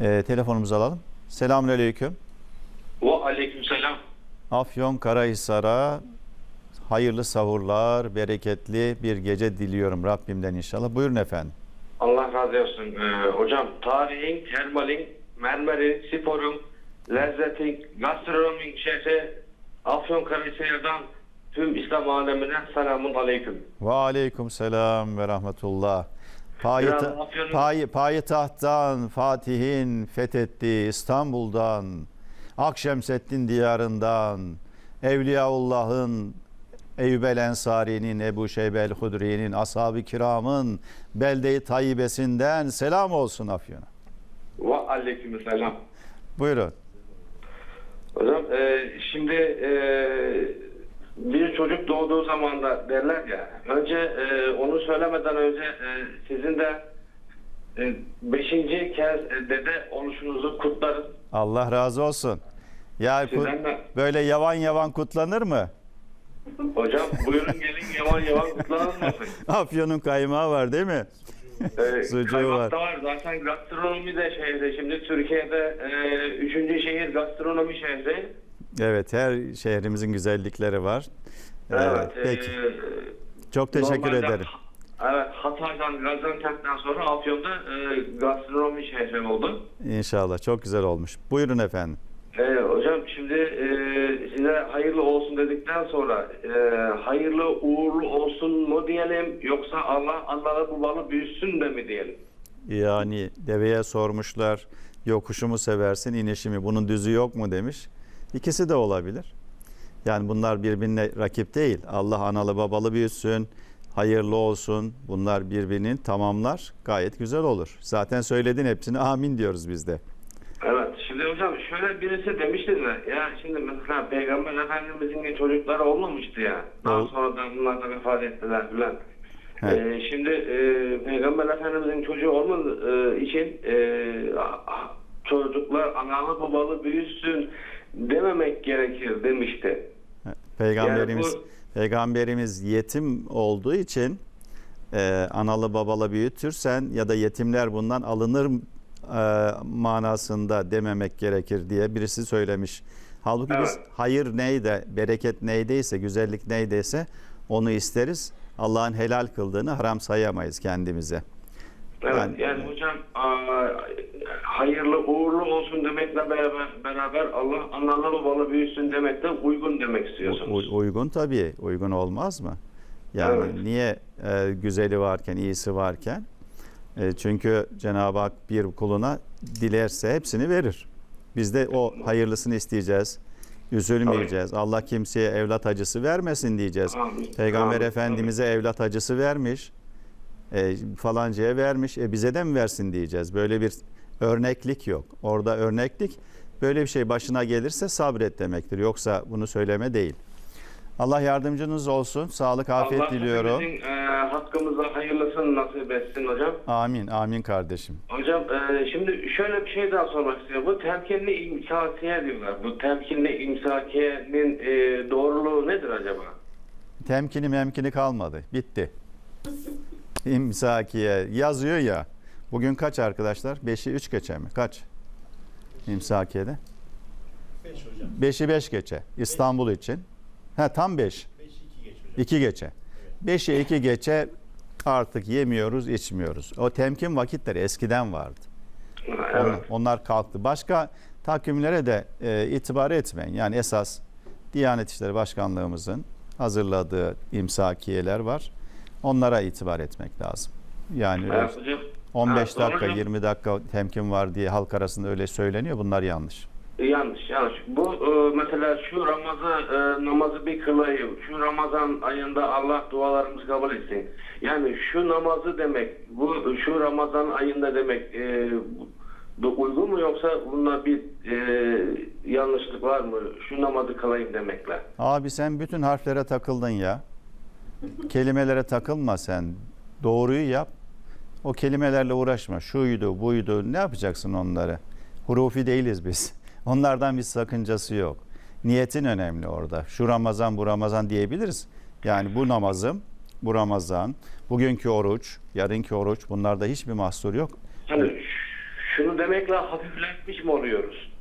Ee, telefonumuzu alalım. Selamünaleyküm. Ve aleykümselam. Afyon Karahisar'a hayırlı sahurlar, bereketli bir gece diliyorum Rabbimden inşallah. Buyurun efendim. Allah razı olsun. Ee, hocam tarihin, termalin, mermerin, sporun, lezzetin, gastronomin şehri Afyonkarahisar'dan tüm İslam alemine selamun aleyküm. Ve aleyküm selam ve rahmetullah. Payita, pay, payitahttan, Fatih'in fethettiği İstanbul'dan, Akşemseddin diyarından, Evliyaullah'ın, Eyyub el Ensari'nin, Ebu Şeybel Hudri'nin, Ashab-ı Kiram'ın, Belde-i Tayyibesinden selam olsun Afyon'a. Ve aleykümselam. Buyurun. Hocam e, şimdi e, çocuk doğduğu zaman da derler ya önce e, onu söylemeden önce e, sizin de e, beşinci kez e, dede oluşunuzu kutlarız. Allah razı olsun. Ya Sizden de böyle yavan yavan kutlanır mı? hocam buyurun gelin yaman yaman kutlanılmasın. Afyon'un kaymağı var değil mi? Ee, Sucuğu da var. Zaten gastronomi de şehri. Şimdi Türkiye'de e, üçüncü şehir gastronomi şehri. Evet, her şehrimizin güzellikleri var. Evet. e, peki, çok teşekkür normalde- ederim. Evet, Hatay'dan, Gaziantep'ten sonra Afyon'da e, gastronomi şehri oldu. İnşallah, çok güzel olmuş. Buyurun efendim. E, hocam şimdi e, size hayırlı olsun dedikten sonra e, hayırlı uğurlu olsun mu diyelim yoksa Allah Allah'ı bu balı büyüsün de mi diyelim? Yani deveye sormuşlar, yokuşu mu seversin, inişi mi? Bunun düzü yok mu demiş. İkisi de olabilir. Yani bunlar birbirine rakip değil. Allah analı babalı büyüsün, hayırlı olsun. Bunlar birbirini tamamlar. Gayet güzel olur. Zaten söyledin hepsini. Amin diyoruz biz de. Evet. Şimdi hocam şöyle birisi demişti de ya şimdi mesela Peygamber Efendimizin çocukları olmamıştı ya. Daha Ol- sonradan bunlar da vefat ettiler filan. Evet. Ee, şimdi e, Peygamber Efendimizin çocuğu olmadığı için e, çocuklar analı babalı büyüsün dememek gerekir demişti. Peygamberimiz Yani Peygamberimiz yetim olduğu için e, analı babalı büyütürsen ya da yetimler bundan alınır e, manasında dememek gerekir diye birisi söylemiş. Halbuki biz Evet. hayır neyde, bereket neydeyse, güzellik neydeyse onu isteriz. Allah'ın helal kıldığını haram sayamayız kendimize. Evet. Yani- Yani, hocam a, hayırlı uğurlu olsun demekle beraber, beraber Allah analı babalı büyüsün demekle uygun demek istiyorsunuz. U- uygun tabii. Uygun olmaz mı? Yani Evet. niye e, güzeli varken, iyisi varken? E, çünkü Cenab-ı Hak bir kuluna dilerse hepsini verir. Biz de o hayırlısını isteyeceğiz. Üzülmeyeceğiz. Allah kimseye evlat acısı vermesin diyeceğiz. Amin. Peygamber Amin. Efendimiz'e evlat acısı vermiş. E, falancaya vermiş. E, bize de mi versin diyeceğiz. Böyle bir örneklik yok. Orada örneklik böyle bir şey başına gelirse sabret demektir. Yoksa bunu söyleme değil. Allah yardımcınız olsun. Sağlık, afiyet Allah diliyorum. hepimizin, e, hakkımıza hayırlısını nasip etsin hocam. Amin, amin kardeşim. Hocam e, şimdi şöyle bir şey daha sormak istiyorum. Bu temkinli imsakiye diyorlar. Bu temkinli imsakiyenin e, doğruluğu nedir acaba? Temkini memkini kalmadı. Bitti. İmsakiye yazıyor ya. Bugün kaç arkadaşlar? 5'i 3 geçe mi? Kaç? İmsakiye'de? 5 hocam. 5'i 5 geçe. İstanbul için. Ha tam 5. 5 2 geç hocam. 2 geçe. 5'e 2 geçe artık yemiyoruz, içmiyoruz. O temkin vakitleri eskiden vardı. Onlar, Evet. onlar kalktı. Başka takvimlere de e, itibar etmeyin. Yani esas Diyanet İşleri Başkanlığımızın hazırladığı imsakiyeler var. Onlara itibar etmek lazım. Yani Evet hocam. 15 Evet, dakika, hocam. 20 dakika temkin var diye halk arasında öyle söyleniyor. Bunlar yanlış. Yanlış yanlış. Bu e, mesela şu Ramazan e, namazı bir kılayım. Şu Ramazan ayında Allah dualarımızı kabul etsin. Yani şu namazı demek, bu şu Ramazan ayında demek e, uygun mu yoksa bunda bir e, yanlışlık var mı? Şu namazı kılayım demekle. Abi sen bütün harflere takıldın ya. Kelimelere takılma sen. Doğruyu yap. O kelimelerle uğraşma. Şuydu, buydu. Ne yapacaksın onları? Hurufi değiliz biz. Onlardan bir sakıncası yok. Niyetin önemli orada. Şu Ramazan, bu Ramazan diyebiliriz. Yani bu namazım, bu Ramazan, bugünkü oruç, yarınki oruç bunlarda hiçbir mahsur yok. Hani şunu demekle hafifletmiş mi oluyoruz?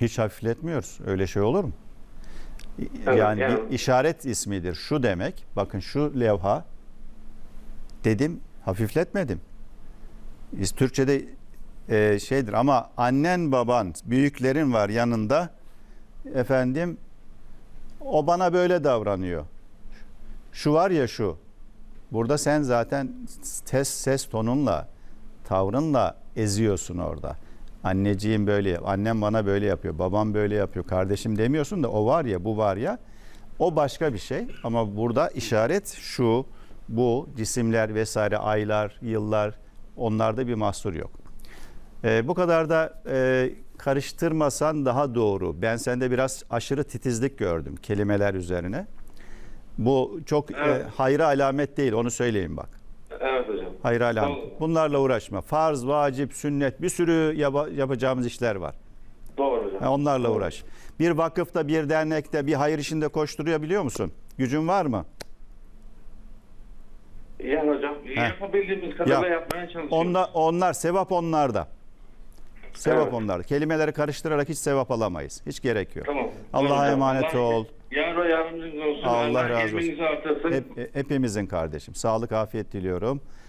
Hiç hafifletmiyoruz. Öyle şey olur mu? Evet, yani, yani- bir işaret ismidir. Şu demek. Bakın şu levha dedim hafifletmedim. Biz Türkçe'de e, şeydir ama annen baban büyüklerin var yanında efendim o bana böyle davranıyor. Şu var ya şu. Burada sen zaten ses, ses tonunla, tavrınla eziyorsun orada. Anneciğim böyle yap, annem bana böyle yapıyor, babam böyle yapıyor, kardeşim demiyorsun da o var ya, bu var ya. O başka bir şey ama burada işaret şu, bu cisimler vesaire, aylar, yıllar onlarda bir mahsur yok. Ee, bu kadar da e, karıştırmasan daha doğru. Ben sende biraz aşırı titizlik gördüm kelimeler üzerine. Bu çok Evet. e, hayra alamet değil onu söyleyeyim bak. Alamet. Doğru. Bunlarla uğraşma. Farz, vacip, sünnet bir sürü yapa- yapacağımız işler var. Doğru hocam. Ha, onlarla Doğru. uğraş. Bir vakıfta, bir dernekte, bir hayır işinde koşturuyor biliyor musun? Gücün var mı? Yani hocam yapabildiğimiz kadarıyla Yap. yapmaya çalışıyoruz. Onlar, onlar sevap onlarda. Sevap Evet. onlarda. Kelimeleri karıştırarak hiç sevap alamayız. Hiç gerek yok. Tamam. Allah'a Hocam, emanet Allah- ol. Yar yardımcınız olsun. Allah razı olsun. ilminizi artırsın. Hep, hepimizin kardeşim. Sağlık, afiyet diliyorum.